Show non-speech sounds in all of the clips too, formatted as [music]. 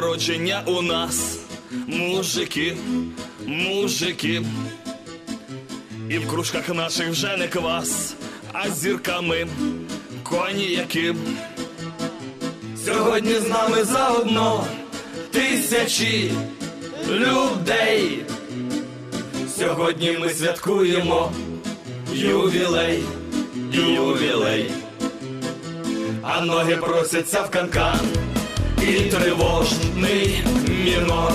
Народження у нас мужики, мужики. І в кружках наших вже не квас, а зірками коньяки. Сьогодні з нами заодно тисячі людей. Сьогодні ми святкуємо ювілей, ювілей. А ноги просяться в канкан і тривожний мінор.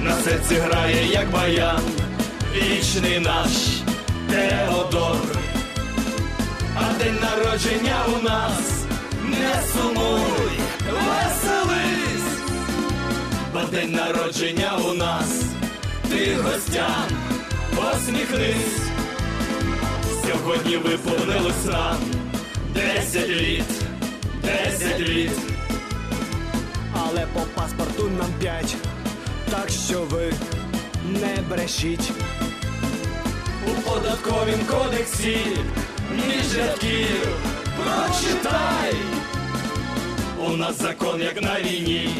На серці грає, як баян, вічний наш Теодор. А день народження у нас не сумуй, веселись, бо день народження у нас, ти гостям посміхнись. Сьогодні виповнилось нам десять літ, десять літ. Але по паспорту нам п'ять, так що ви не брешіть. У податковім кодексі між рядків прочитай. У нас закон, як на війні,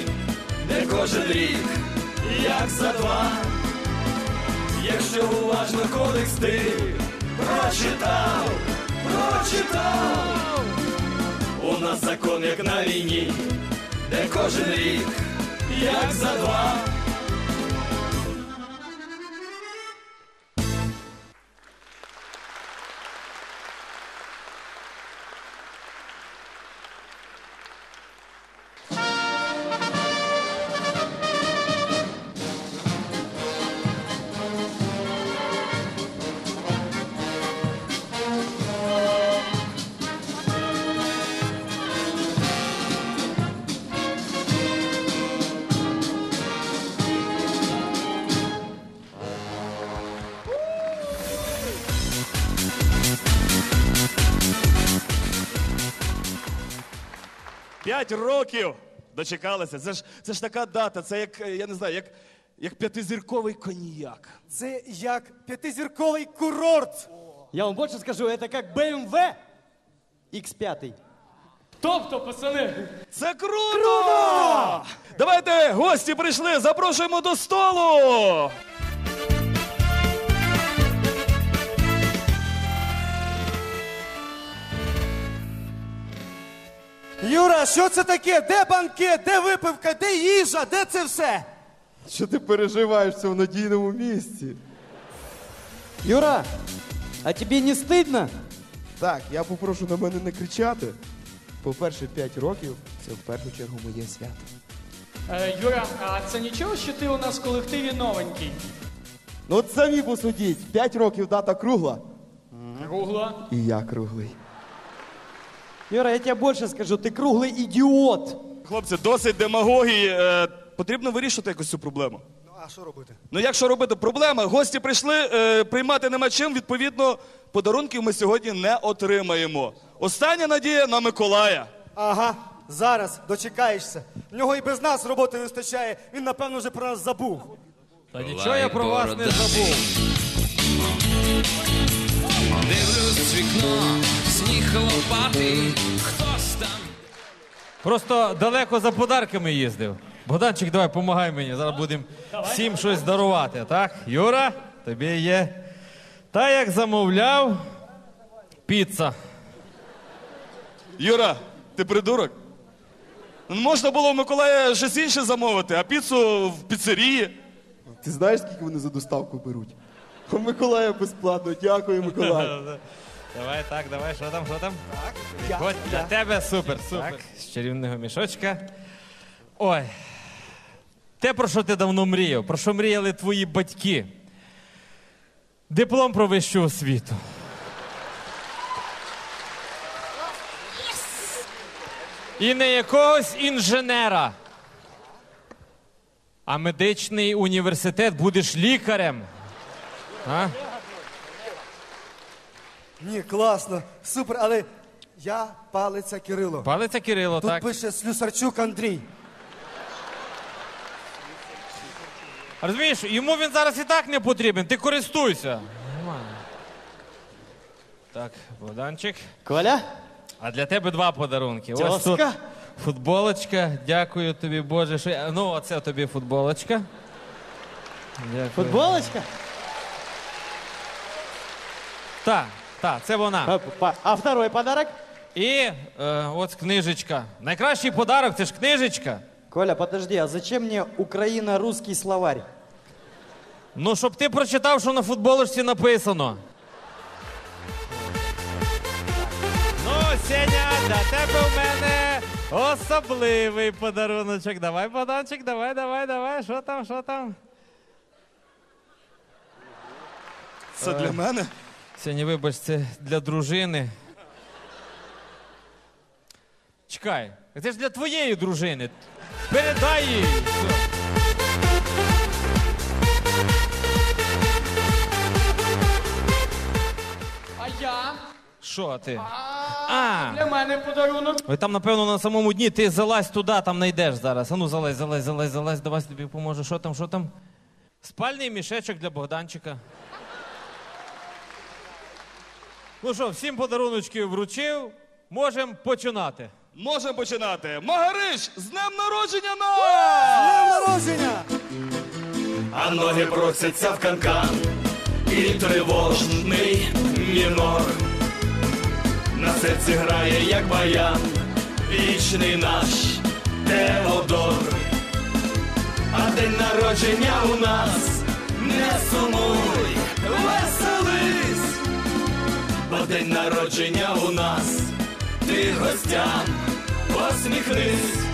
де кожен рік, як за два. Якщо уважно кодекс ти прочитав, прочитав. У нас закон, як на війні, де кожен рік, як за два. П'ять років дочекалися. Це ж, це ж така дата, це як, е, я не знаю, як, як п'ятизірковий коньяк. Це як п'ятизірковий курорт. Я вам больше скажу, это как BMW X5. Тобто, пацани, Це круто! Давайте, гості прийшли, запрошуємо до столу! Юра, що це таке? Де банкет? Де випивка? Де їжа? Де це все? Що ти переживаєш це в надійному місці? Юра, а тебе не стыдно? Так, я попрошу на мене не кричати. По-перше, 5 років це в першу чергу моє свято. е, Юра, а це нічого, що ти у нас в колективі новенький? Ну от самі посудіть, 5 років дата кругла. Кругла. І я круглий. Юра, я тебе больше скажу, ты круглый идиот. Хлопці, досить демагогії. Е, потрібно вирішити якось цю проблему. Ну, А що робити? Ну як що робити? Проблема. Гості прийшли, е, приймати нема чим. Відповідно, подарунків ми сьогодні не отримаємо. Остання надія на Миколая. Ага, зараз дочекаєшся. В нього і без нас роботи не вистачає. Він, напевно, вже про нас забув. Та нічого я про вас не забув. Дивлюсь в вікно, сніг хтось там. Просто далеко за подарками їздив. Богданчик, давай, помагай мені. Зараз будемо всім щось дарувати, так? Юра, тобі є. Та як замовляв, піца. Юра, ти придурок? Ну, Можна було в Миколая щось інше замовити, а піцу в піцерії. Ти знаєш, скільки вони за доставку беруть? У Миколая безплатно. Дякую, Миколай. [laughs] Давай, так, давай, що там, що там? Так, Ось для тебе супер, супер. Так, з чарівного мішочка. Ой. Те, про що ти давно мріяв, про що мріяли твої батьки. Диплом про вищу освіту. І не якогось інженера. А медичний університет будеш лікарем. А? Ні, класно, супер, але я палиця Кирило. Палиця Кирило, Тут так. пише Слюсарчук Андрій. Розумієш, йому він зараз і так не потрібен, ти користуйся. Нормально. Так, Богданчик. Коля, А для тебе два подарунки. Ось тут. Футболочка, дякую тобі, Боже. Що я... Ну, оце тобі футболочка. Дякую. Футболочка? Так, так, це вона. А, А второй подарок? І е, от книжечка. Найкращий подарок це ж книжечка. Коля, подожди, а зачем мне Украина-русский словарь? Ну, щоб ти прочитав, що на футболочці написано. Ну, Сеня, для тебе в мене особливий подаруночок. Давай, Богданчик, давай, давай, давай. Що там, що там? Це для мене. Сеня, вибач, це для дружини. Чекай, це ж для твоєї дружини. Передай їй. Все. А я? Що ти? А, Для мене подарунок. ой, там, напевно, на самому дні ти залазь туди, там знайдеш зараз. А ну залазь, залазь, залазь, залазь, давай тобі поможу. Що там, що там? Спальний мішечок для Богданчика. Ну що, всім подаруночки вручив. Можемо починати. Можемо починати. Магариш, з днем народження нас! Народження! А ноги просяться в канкан, і тривожний мінор. На серці грає, як баян, вічний наш Теодор. А день народження у нас не сумуй, веселись, бо день народження у нас, ти гостям посміхнись.